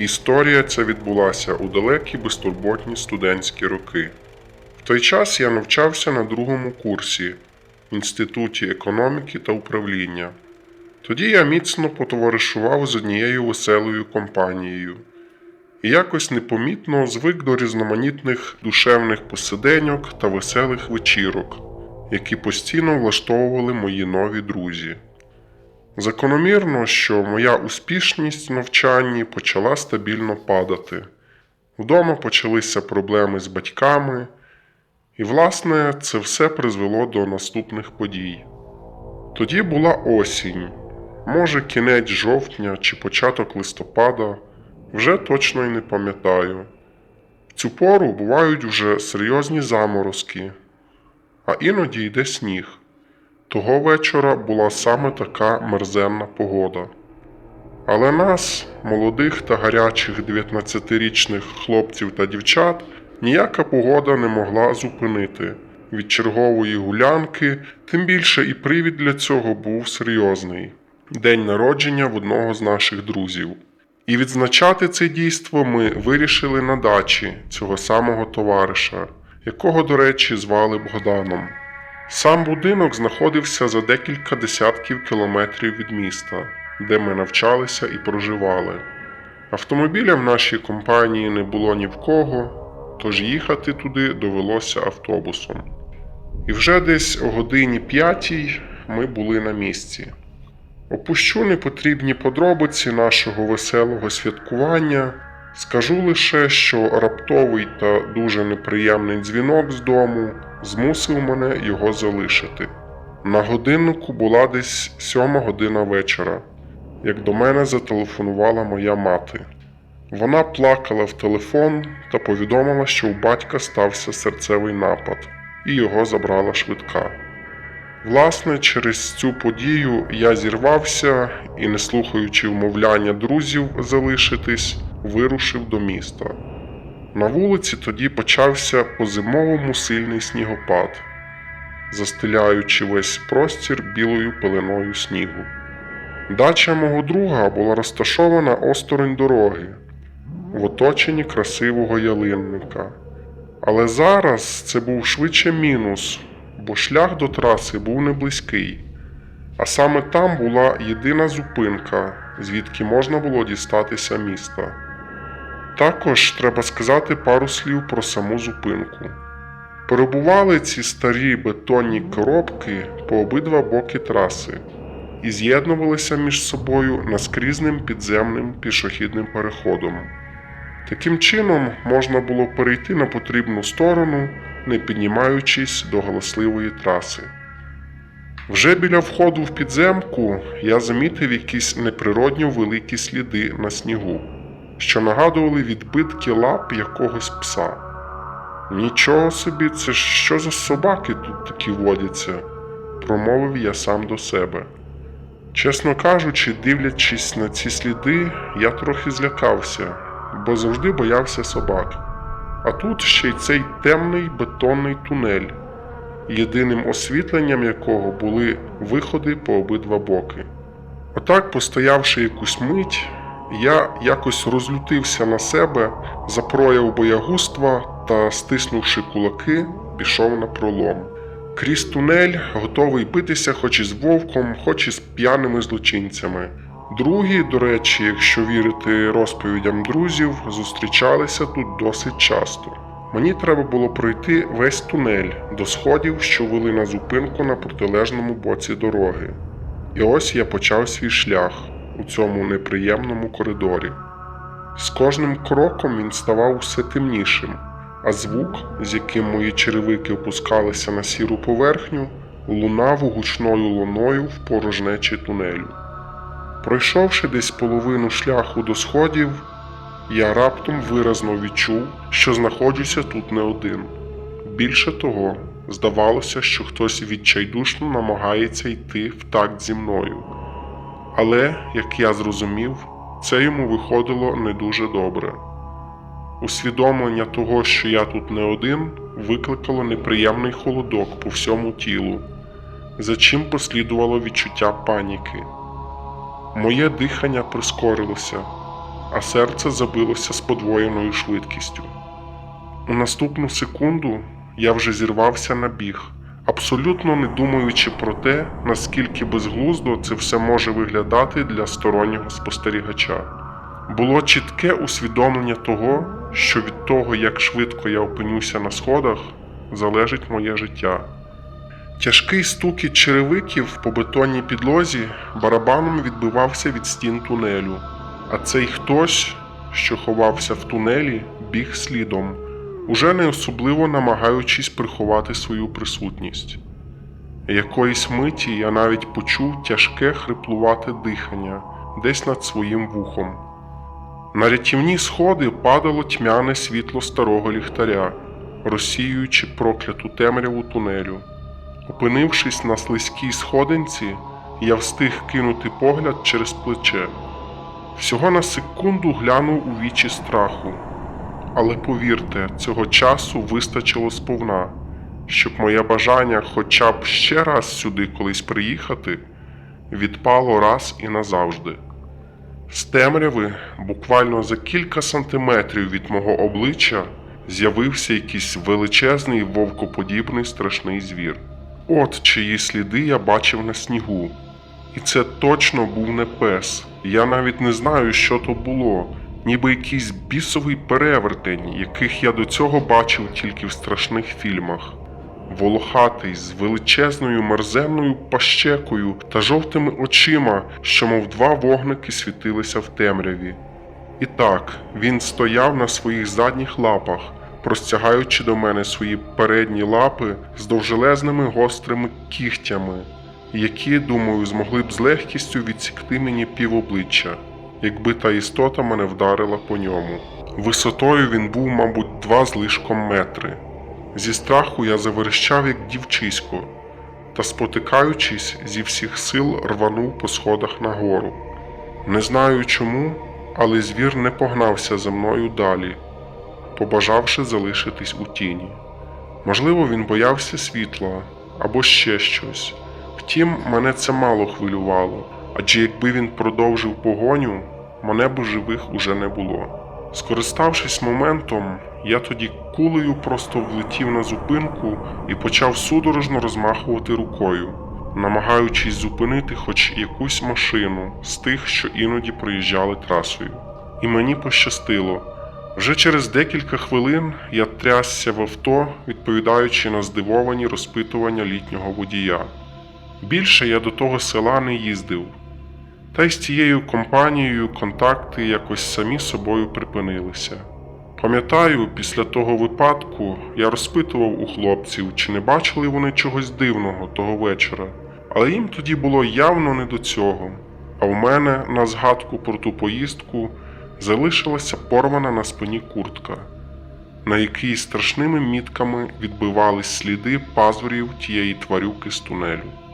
Історія ця відбулася у далекі безтурботні студентські роки. В той час я навчався на другому курсі в Інституті економіки та управління. Тоді я міцно потоваришував з однією веселою компанією і якось непомітно звик до різноманітних душевних посиденьок та веселих вечірок, які постійно влаштовували мої нові друзі. Закономірно, що моя успішність в навчанні почала стабільно падати. Вдома почалися проблеми з батьками, і, власне, це все призвело до наступних подій. Тоді була осінь, може, кінець жовтня чи початок листопада, вже точно й не пам'ятаю. В цю пору бувають вже серйозні заморозки, а іноді йде сніг. Того вечора була саме така мерзенна погода. Але нас, молодих та гарячих 19-річних хлопців та дівчат, ніяка погода не могла зупинити. Від чергової гулянки, тим більше і привід для цього був серйозний день народження в одного з наших друзів. І відзначати це дійство ми вирішили на дачі цього самого товариша, якого, до речі, звали Богданом. Сам будинок знаходився за декілька десятків кілометрів від міста, де ми навчалися і проживали. Автомобіля в нашій компанії не було ні в кого, тож їхати туди довелося автобусом. І вже десь о годині п'ятій ми були на місці. Опущу непотрібні подробиці нашого веселого святкування. Скажу лише, що раптовий та дуже неприємний дзвінок з дому змусив мене його залишити. На годиннику була десь сьома година вечора, як до мене зателефонувала моя мати. Вона плакала в телефон та повідомила, що у батька стався серцевий напад, і його забрала швидка. Власне, через цю подію я зірвався і, не слухаючи вмовляння друзів залишитись, вирушив до міста. На вулиці тоді почався по-зимовому сильний снігопад, застеляючи весь простір білою пеленою снігу. Дача мого друга була розташована осторонь дороги, в оточенні красивого ялинника. Але зараз це був швидше мінус, бо шлях до траси був не близький. А саме там була єдина зупинка, звідки можна було дістатися міста. Також треба сказати пару слів про саму зупинку. Перебували ці старі бетонні коробки по обидва боки траси і з'єднувалися між собою наскрізним підземним пішохідним переходом. Таким чином можна було перейти на потрібну сторону, не піднімаючись до галасливої траси. Вже біля входу в підземку я замітив якісь неприродньо великі сліди на снігу, що нагадували відбитки лап якогось пса. Нічого собі, це що за собаки тут такі водяться, промовив я сам до себе. Чесно кажучи, дивлячись на ці сліди, я трохи злякався, бо завжди боявся собак. А тут ще й цей темний бетонний тунель, єдиним освітленням якого були виходи по обидва боки. Отак, постоявши якусь мить, я якось розлютився на себе за прояв боягузтва та, стиснувши кулаки, пішов на пролом. Крізь тунель, готовий битися хоч із вовком, хоч із п'яними злочинцями. Другі, до речі, якщо вірити розповідям друзів, зустрічалися тут досить часто. Мені треба було пройти весь тунель до сходів, що вели на зупинку на протилежному боці дороги. І ось я почав свій шлях у цьому неприємному коридорі. З кожним кроком він ставав усе темнішим, а звук, з яким мої черевики опускалися на сіру поверхню, лунав гучною луною в порожнечі тунелю. Пройшовши десь половину шляху до сходів, я раптом виразно відчув, що знаходжуся тут не один. Більше того, здавалося, що хтось відчайдушно намагається йти в такт зі мною. Але, як я зрозумів, це йому виходило не дуже добре. Усвідомлення того, що я тут не один, викликало неприємний холодок по всьому тілу, за чим послідувало відчуття паніки. Моє дихання прискорилося. а серце забилося з подвоєною швидкістю. У наступну секунду я вже зірвався на біг, абсолютно не думаючи про те, наскільки безглуздо це все може виглядати для стороннього спостерігача. Було чітке усвідомлення того, що від того, як швидко я опинюся на сходах, залежить моє життя. Тяжкий стукіт черевиків по бетонній підлозі барабаном відбивався від стін тунелю, а цей хтось, що ховався в тунелі, біг слідом, уже не особливо намагаючись приховати свою присутність. Якоїсь миті я навіть почув тяжке хриплувате дихання десь над своїм вухом. На рятівні сходи падало тьмяне світло старого ліхтаря, розсіюючи прокляту темряву тунелю. Опинившись на слизькій сходинці, я встиг кинути погляд через плече. Всього на секунду глянув у вічі страху. Але повірте, цього часу вистачило сповна, щоб моє бажання хоча б ще раз сюди колись приїхати, відпало раз і назавжди. З темряви, буквально за кілька сантиметрів від мого обличчя, з'явився якийсь величезний вовкоподібний страшний звір. От чиї сліди я бачив на снігу. І це точно був не пес. Я навіть не знаю, що то було, ніби якийсь бісовий перевертень, яких я до цього бачив тільки в страшних фільмах. Волохатий, з величезною мерзенною пащекою та жовтими очима, що мов два вогники світилися в темряві. І так, він стояв на своїх задніх лапах, простягаючи до мене свої передні лапи з довжелезними гострими кігтями, які, думаю, змогли б з легкістю відсікти мені півобличчя, якби та істота мене вдарила по ньому. Висотою він був, мабуть, два з лишком метри. Зі страху я заверещав, як дівчисько, та, спотикаючись, зі всіх сил рванув по сходах нагору. Не знаю чому, але звір не погнався за мною далі, побажавши залишитись у тіні. Можливо, він боявся світла або ще щось. Втім, мене це мало хвилювало, адже якби він продовжив погоню, мене б живих уже не було. Скориставшись моментом, я тоді кулею просто влетів на зупинку і почав судорожно розмахувати рукою, намагаючись зупинити хоч якусь машину з тих, що іноді проїжджали трасою. І мені пощастило. Вже через декілька хвилин я трясся в авто, відповідаючи на здивовані розпитування літнього водія. Більше я до того села не їздив, та й з цією компанією контакти якось самі собою припинилися. Пам'ятаю, після того випадку я розпитував у хлопців, чи не бачили вони чогось дивного того вечора, але їм тоді було явно не до цього. А в мене на згадку про ту поїздку залишилася порвана на спині куртка, на якій страшними мітками відбивались сліди пазурів тієї тварюки з тунелю.